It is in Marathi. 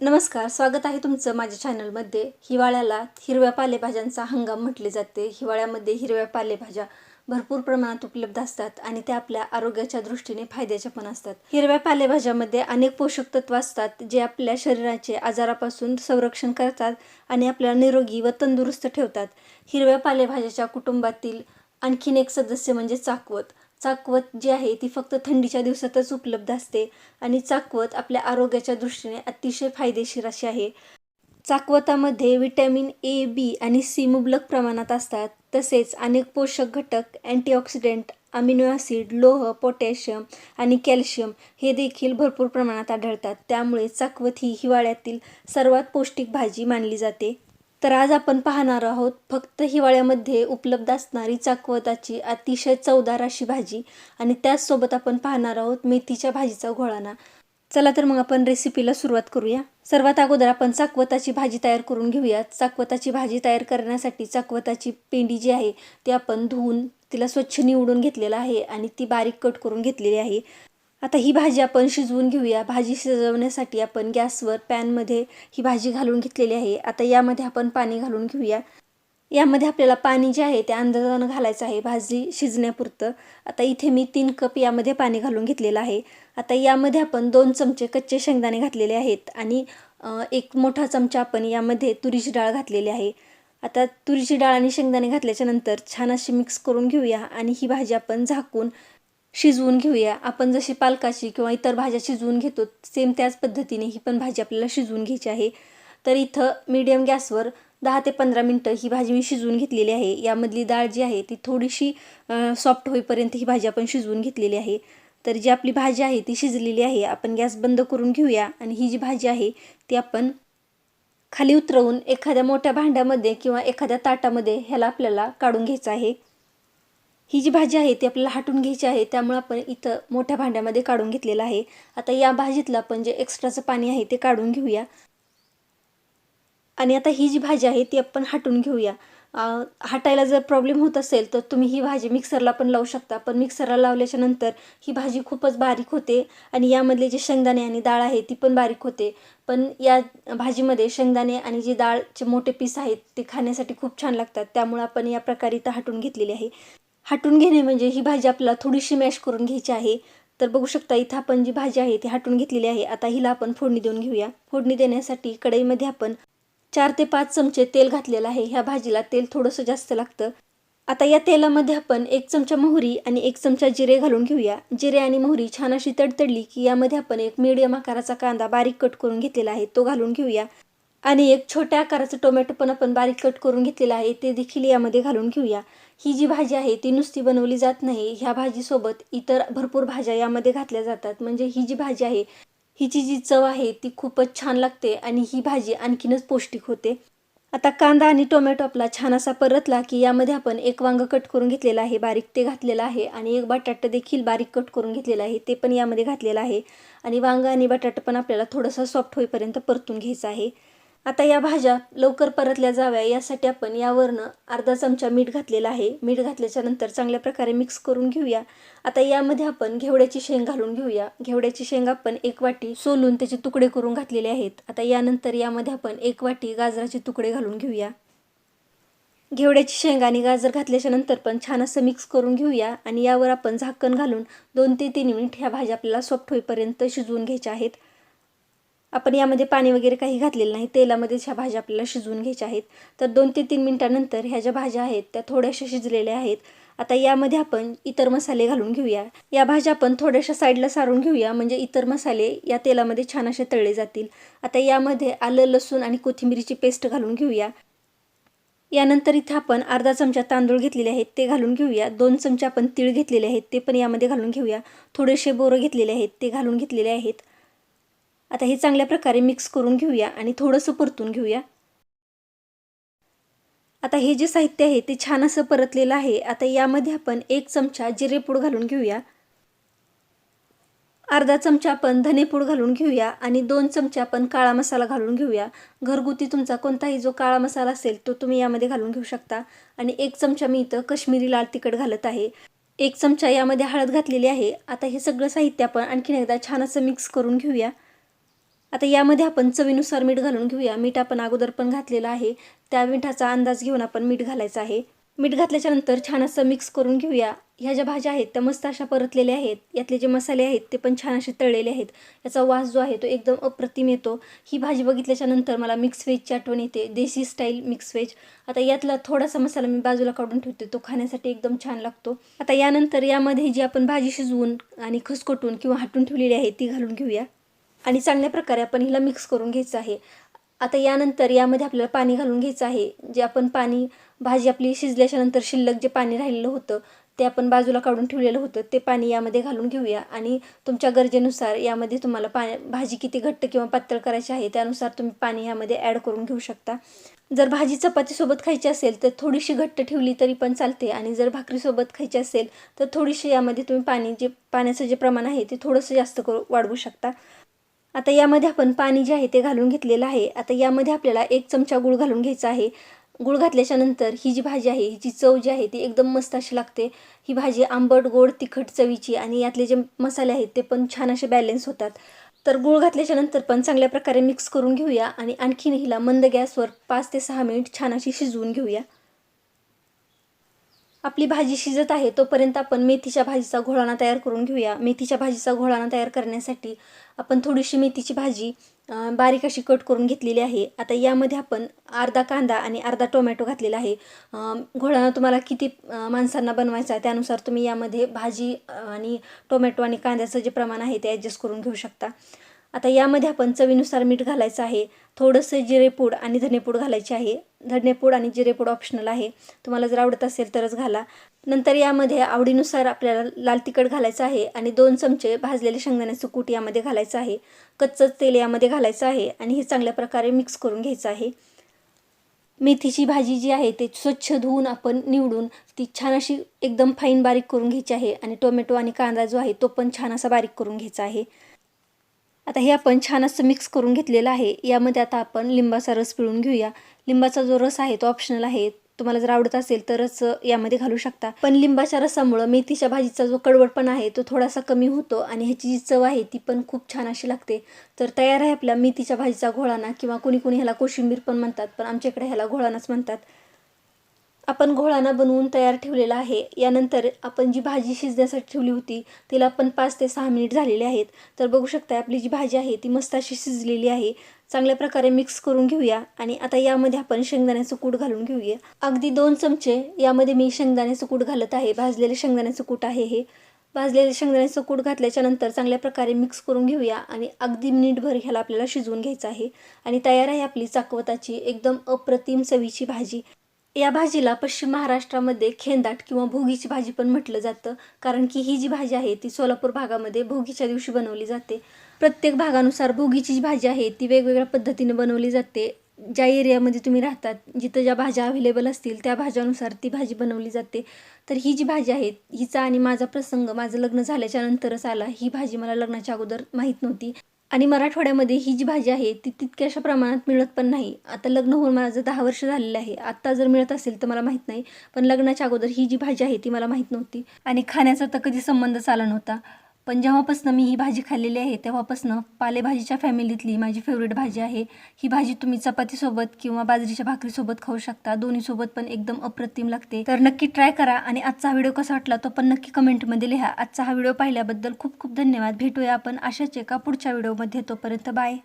नमस्कार स्वागत आहे तुमचं माझ्या चॅनलमध्ये हिवाळ्याला हिरव्या पालेभाज्यांचा हंगाम म्हटले जाते. हिवाळ्यामध्ये हिरव्या पालेभाज्या भरपूर प्रमाणात उपलब्ध असतात आणि त्या आपल्या आरोग्याच्या दृष्टीने फायद्याच्या पण असतात. हिरव्या पालेभाज्यामध्ये अनेक पोषक तत्व असतात जे आपल्या शरीराचे आजारापासून संरक्षण करतात आणि आपल्याला निरोगी व तंदुरुस्त ठेवतात. हिरव्या पालेभाज्याच्या कुटुंबातील आणखीन एक सदस्य म्हणजे चाकवत. चाकवत जी आहे ती फक्त थंडीच्या दिवसातच उपलब्ध असते आणि चाकवत आपल्या आरोग्याच्या दृष्टीने अतिशय फायदेशीर अशी आहे. चाकवतामध्ये विटॅमिन ए बी आणि सी मुबलक प्रमाणात असतात. तसेच अनेक पोषक घटक अँटीऑक्सिडेंट अमिनो ॲसिड लोह पोटॅशियम आणि कॅल्शियम हे देखील भरपूर प्रमाणात आढळतात. त्यामुळे चाकवत ही हिवाळ्यातील सर्वात पौष्टिक भाजी मानली जाते. तर आज आपण पाहणार आहोत फक्त हिवाळ्यामध्ये उपलब्ध असणारी चाकवताची अतिशय चवदार अशी भाजी आणि त्याचसोबत आपण पाहणार आहोत मेथीच्या भाजीचा घोळाना. चला तर मग आपण रेसिपीला सुरुवात करूया. सर्वात अगोदर आपण चाकवताची भाजी तयार करून घेऊया चाकवताची भाजी तयार करण्यासाठी चाकवताची पेंडी जी आहे ती आपण धुवून तिला स्वच्छ निवडून घेतलेलं आहे आणि ती बारीक कट करून घेतलेली आहे. आता ही भाजी आपण शिजवून घेऊया. भाजी शिजवण्यासाठी आपण गॅसवर पॅनमध्ये ही भाजी घालून घेतलेली आहे. आता यामध्ये आपण पाणी घालून घेऊया. यामध्ये आपल्याला पाणी जे आहे ते अंदाजानं घालायचं आहे. भाजी शिजण्यापुरतं. आता इथे मी तीन कप यामध्ये पाणी घालून घेतलेलं आहे. आता यामध्ये आपण दोन चमचे कच्चे शेंगदाणे घातलेले आहेत आणि एक मोठा चमचा आपण यामध्ये तुरीची डाळ घातलेली आहे. आता तुरीची डाळ आणि शेंगदाणे घातल्याच्या नंतर छान अशी मिक्स करून घेऊया आणि ही भाजी आपण झाकून शिजवून घेऊया. आपण जशी पालकाची किंवा इतर भाज्या शिजवून घेतो सेम त्याच पद्धतीने ही पण भाजी आपल्याला शिजवून घ्यायची आहे. तर इथं मीडियम गॅसवर दहा ते पंधरा मिनटं ही भाजी मी शिजवून घेतलेली आहे. यामधली डाळ जी आहे ती थोडीशी सॉफ्ट होईपर्यंत ही भाजी आपण शिजवून घेतलेली आहे. तर जी आपली भाजी आहे ती शिजलेली आहे. आपण गॅस बंद करून घेऊया आणि ही जी भाजी आहे ती आपण खाली उतरवून एखाद्या मोठ्या भांड्यामध्ये किंवा एखाद्या ताटामध्ये ह्याला आपल्याला काढून घ्यायचं आहे. ही जी भाजी आहे ती आपल्याला हाटून घ्यायची आहे त्यामुळे आपण इथं मोठ्या भांड्यामध्ये काढून घेतलेलं आहे. आता या भाजीतलं आपण जे एक्स्ट्राचं पाणी आहे ते काढून घेऊया. आणि आता ही जी भाजी आहे ती आपण हाटून घेऊया. हाटायला जर प्रॉब्लेम होत असेल तर तुम्ही ही भाजी मिक्सरला पण लावू शकता. पण मिक्सरला लावल्याच्या नंतर ही भाजी खूपच बारीक होते. आणि यामधले जे शेंगदाणे आणि डाळ आहे ती पण बारीक होते. पण या भाजीमध्ये शेंगदाणे आणि जे डाळचे मोठे पीस आहेत ते खाण्यासाठी खूप छान लागतात. त्यामुळे आपण या प्रकारे इथं हाटून घेतलेली आहे. हाटून घेणे म्हणजे ही भाजी आपल्याला थोडीशी मॅश करून घ्यायची आहे. तर बघू शकता इथं आपण जी भाजी आहे ती हाटून घेतलेली आहे. आता हिला आपण फोडणी देऊन घेऊया. फोडणी देण्यासाठी कढईमध्ये आपण चार ते पाच चमचे तेल घातलेलं आहे. ह्या भाजीला तेल थोडंसं जास्त लागतं. आता या तेलामध्ये आपण एक चमचा मोहरी आणि एक चमचा जिरे घालून घेऊया. जिरे आणि मोहरी छान अशी तडतडली की यामध्ये आपण एक मीडियम आकाराचा कांदा बारीक कट करून घेतलेला आहे तो घालून घेऊया. आणि एक छोट्या आकाराचं टोमॅटो पण आपण बारीक कट करून घेतलेलं आहे ते देखील यामध्ये घालून घेऊया. ही जी भाजी आहे ती नुसती बनवली जात नाही. ह्या भाजीसोबत इतर भरपूर भाज्या यामध्ये घातल्या जातात. म्हणजे ही जी भाजी आहे हिची जी चव आहे ती खूपच छान लागते आणि ही भाजी आणखीनच पौष्टिक होते. आता कांदा आणि टोमॅटो आपला छान असा परतला की यामध्ये आपण एक वांग कट करून घेतलेलं आहे बारीक ते घातलेलं आहे आणि एक बटाटा देखील बारीक कट करून घेतलेलं आहे ते पण यामध्ये घातलेलं आहे. आणि वांग आणि बटाटा पण आपल्याला थोडंसं सॉफ्ट होईपर्यंत परतून घ्यायचं आहे. आता या भाज्या लवकर परतल्या जाव्या यासाठी आपण यावरनं अर्धा चमचा मीठ घातलेला आहे. मीठ घातल्याच्या नंतर चांगल्या प्रकारे मिक्स करून घेऊया. आता यामध्ये आपण घेवड्याची शेंग घालून घेऊया. घेवड्याची शेंग आपण एक वाटी सोलून त्याचे तुकडे करून घातलेले आहेत. आता यानंतर यामध्ये आपण एक वाटी गाजराचे तुकडे घालून घेऊया. घेवड्याची शेंग आणि गाजर घातल्याच्या नंतर पण छान असं मिक्स करून घेऊया आणि यावर आपण झाकण घालून दोन ते तीन मिनिट ह्या भाज्या आपल्याला सॉफ्ट होईपर्यंत शिजवून घ्यायच्या आहेत. आपण यामध्ये पाणी वगैरे काही घातलेलं नाही. तेलामध्येच ह्या भाज्या आपल्याला शिजवून घ्यायच्या आहेत तर दोन ते तीन मिनटानंतर ह्या ज्या भाज्या आहेत त्या थोड्याशा शिजलेल्या आहेत. आता यामध्ये आपण इतर मसाले घालून घेऊया. या भाज्या आपण थोड्याशा साईडला सारून घेऊया म्हणजे इतर मसाले या तेलामध्ये छान असे तळले जातील. आता यामध्ये आलं लसूण आणि कोथिंबिरीची पेस्ट घालून घेऊया. यानंतर इथं आपण अर्धा चमचा तांदूळ घेतलेले आहेत ते घालून घेऊया. दोन चमचे आपण तीळ घेतलेले आहेत ते पण यामध्ये घालून घेऊया. थोडेसे बोरं घेतलेले आहेत ते घालून घेतलेले आहेत. आता हे चांगल्या प्रकारे मिक्स करून घेऊया आणि थोडंसं परतून घेऊया. आता हे जे साहित्य आहे ते छान असं परतलेलं आहे. आता यामध्ये आपण एक चमचा जिरेपूड घालून घेऊया. अर्धा चमचा आपण धनेपूड घालून घेऊया आणि दोन चमचे आपण काळा मसाला घालून घेऊया. घरगुती तुमचा कोणताही जो काळा मसाला असेल तो तुम्ही यामध्ये घालून घेऊ शकता. आणि एक चमचा मी इथं कश्मीरी लाल तिखट घालत आहे. एक चमचा यामध्ये हळद घातलेली आहे. आता हे सगळं साहित्य आपण आणखीन एकदा छान असं मिक्स करून घेऊया. आता यामध्ये आपण चवीनुसार मीठ घालून घेऊया. मीठ आपण अगोदर पण घातलेलं आहे. त्या मिठाचा अंदाज घेऊन आपण मीठ घालायचं आहे. मीठ घातल्याच्यानंतर छान असं मिक्स करून घेऊया. ह्या ज्या भाज्या आहेत त्या मस्त अशा परतलेल्या आहेत. यातले जे मसाले आहेत ते पण छान असे तळलेले आहेत. याचा वास जो आहे तो एकदम अप्रतिम येतो. ही भाजी बघितल्याच्यानंतर मला मिक्स व्हेजची आठवण येते. देसी स्टाईल मिक्स व्हेज आता यातला थोडासा मसाला मी बाजूला काढून ठेवते. तो खाण्यासाठी एकदम छान लागतो. आता यानंतर यामध्ये जी आपण भाजी शिजवून आणि खसकटून किंवा हाटून ठेवलेली आहे ती घालून घेऊया. आणि चांगल्या प्रकारे आपण हिला मिक्स करून घ्यायचं आहे. आता यानंतर यामध्ये आपल्याला पाणी घालून घ्यायचं आहे. जे आपण पाणी भाजी आपली शिजल्याच्यानंतर शिल्लक जे पाणी राहिलेलं होतं ते आपण बाजूला काढून ठेवलेलं होतं ते पाणी यामध्ये घालून घेऊया. आणि तुमच्या गरजेनुसार यामध्ये तुम्हाला पा भाजी किती घट्ट किंवा पातळ करायची आहे त्यानुसार तुम्ही पाणी यामध्ये ॲड करून घेऊ शकता. जर भाजी चपातीसोबत खायची असेल तर थोडीशी घट्ट ठेवली तरी पण चालते. आणि जर भाकरीसोबत खायची असेल तर थोडीशी यामध्ये तुम्ही पाणी जे पाण्याचं जे प्रमाण आहे ते थोडंसं जास्त करू वाढवू शकता. आता यामध्ये आपण पाणी जे आहे ते घालून घेतलेलं आहे. आता यामध्ये आपल्याला एक चमचा गूळ घालून घ्यायचा आहे. गूळ घातल्याच्यानंतर ही जी भाजी आहे हिची चव जी आहे ती एकदम मस्त अशी लागते. ही भाजी आंबट गोड तिखट चवीची आणि यातले जे मसाले आहेत ते पण छान असे बॅलेन्स होतात. तर गूळ घातल्याच्यानंतर पण चांगल्या प्रकारे मिक्स करून घेऊया आणि आणखीन हिला मंद गॅसवर पाच ते सहा मिनिट छान अशी शिजवून घेऊया. आपली भाजी शिजत आहे तोपर्यंत आपण मेथीच्या भाजीचा घोळाणा तयार करून घेऊया. मेथीच्या भाजीचा घोळाणा तयार करण्यासाठी आपण थोडीशी मेथीची भाजी बारीक अशी कट करून घेतलेली आहे. आता यामध्ये आपण अर्धा कांदा आणि अर्धा टोमॅटो घातलेला आहे. घोळाणा तुम्हाला किती माणसांना बनवायचा आहे त्यानुसार तुम्ही यामध्ये भाजी आणि टोमॅटो आणि कांद्याचं जे प्रमाण आहे ते ॲडजस्ट करून घेऊ शकता. आता यामध्ये आपण चवीनुसार मीठ घालायचं आहे. थोडंसं जिरेपूड आणि धनेपूड घालायचे आहे. धनेपूड आणि जिरेपूड ऑप्शनल आहे. तुम्हाला जर आवडत असेल तरच घाला. नंतर यामध्ये आवडीनुसार आपल्याला लाल तिखट घालायचं आहे आणि दोन चमचे भाजलेले शेंगदाण्याचं कूट यामध्ये घालायचं आहे. कच्चंच तेल यामध्ये घालायचं आहे आणि हे चांगल्या प्रकारे मिक्स करून घ्यायचं आहे. मेथीची भाजी जी आहे ते स्वच्छ धुवून आपण निवडून ती छान अशी एकदम फाईन बारीक करून घ्यायची आहे आणि टोमॅटो आणि कांदा जो आहे तो पण छान असा बारीक करून घ्यायचा आहे. आता हे आपण छान असं मिक्स करून घेतलेलं आहे. यामध्ये आता आपण लिंबाचा रस पिळून घेऊया. लिंबाचा जो रस आहे तो ऑप्शनल आहे. तुम्हाला जर आवडत असेल तरच यामध्ये घालू शकता. पण लिंबाच्या रसामुळं मेथीच्या भाजीचा जो कडवटपणा आहे तो थोडासा कमी होतो आणि ह्याची जी चव आहे ती पण खूप छान अशी लागते. तर तयार आहे आपला मेथीच्या भाजीचा घोळाना किंवा कोणी कोणी ह्याला कोशिंबीर पण म्हणतात पण आमच्याकडे ह्याला घोळानाच म्हणतात. आपण घोळाना बनवून तयार ठेवलेला आहे. यानंतर आपण जी भाजी शिजण्यासाठी ठेवली होती तिला पण पाच ते सहा मिनिट झालेले आहेत. तर बघू शकता आपली जी भाजी आहे ती मस्त अशी शिजलेली आहे. चांगल्या प्रकारे मिक्स करून घेऊया आणि आता यामध्ये आपण शेंगदाण्याचं कूट घालून घेऊया. अगदी दोन चमचे यामध्ये मी शेंगदाण्याचं कूट घालत आहे. भाजलेले शेंगदाण्याचं कूट आहे हे. भाजलेले शेंगदाण्याचं कूट घातल्याच्या नंतर चांगल्या प्रकारे मिक्स करून घेऊया आणि अगदी मिनिटभर ह्याला आपल्याला शिजवून घ्यायचं आहे. आणि तयार आहे आपली चाकवताची एकदम अप्रतिम चवीची भाजी. या भाजीला पश्चिम महाराष्ट्रामध्ये खेंदाट किंवा भोगीची भाजी पण म्हटलं जातं. कारण की ही जी भाजी आहे ती सोलापूर भागामध्ये भोगीच्या दिवशी बनवली जाते. प्रत्येक भागानुसार भोगीची जी भाजी आहे ती वेगवेगळ्या पद्धतीने बनवली जाते. ज्या एरियामध्ये तुम्ही राहतात जिथं ज्या भाज्या अव्हेलेबल असतील त्या भाज्यानुसार ती भाजी बनवली जाते. तर ही जी भाजी आहे हिचा आणि माझा प्रसंग माझं लग्न झाल्याच्या नंतरच आला. ही भाजी मला लग्नाच्या अगोदर माहीत नव्हती. आणि मराठवाड्यामध्ये ही जी भाजी आहे ती तितक्याशा प्रमाणात मिळत पण नाही. आता लग्न होऊन माझं दहा वर्ष झालेलं आहे. आत्ता जर मिळत असेल तर मला माहीत नाही पण लग्नाच्या अगोदर ही जी भाजी आहे ती मला माहीत नव्हती. आणि खाण्याचा तर कधी संबंधच आला नव्हता. पण जेव्हापासून मी ही भाजी खाल्लेली आहे तेव्हापासून पालेभाजीच्या फॅमिलीतली माझी फेवरेट भाजी आहे. ही भाजी तुम्ही चपातीसोबत किंवा बाजरीच्या भाकरीसोबत खाऊ शकता. दोन्हीसोबत पण एकदम अप्रतिम लागते. तर नक्की ट्राय करा आणि आजचा हा व्हिडिओ कसा वाटला तो पण नक्की कमेंटमध्ये लिहा. आजचा हा व्हिडिओ पाहिल्याबद्दल खूप खूप धन्यवाद. भेटूया आपण अशाच एका पुढच्या व्हिडिओमध्ये तोपर्यंत बाय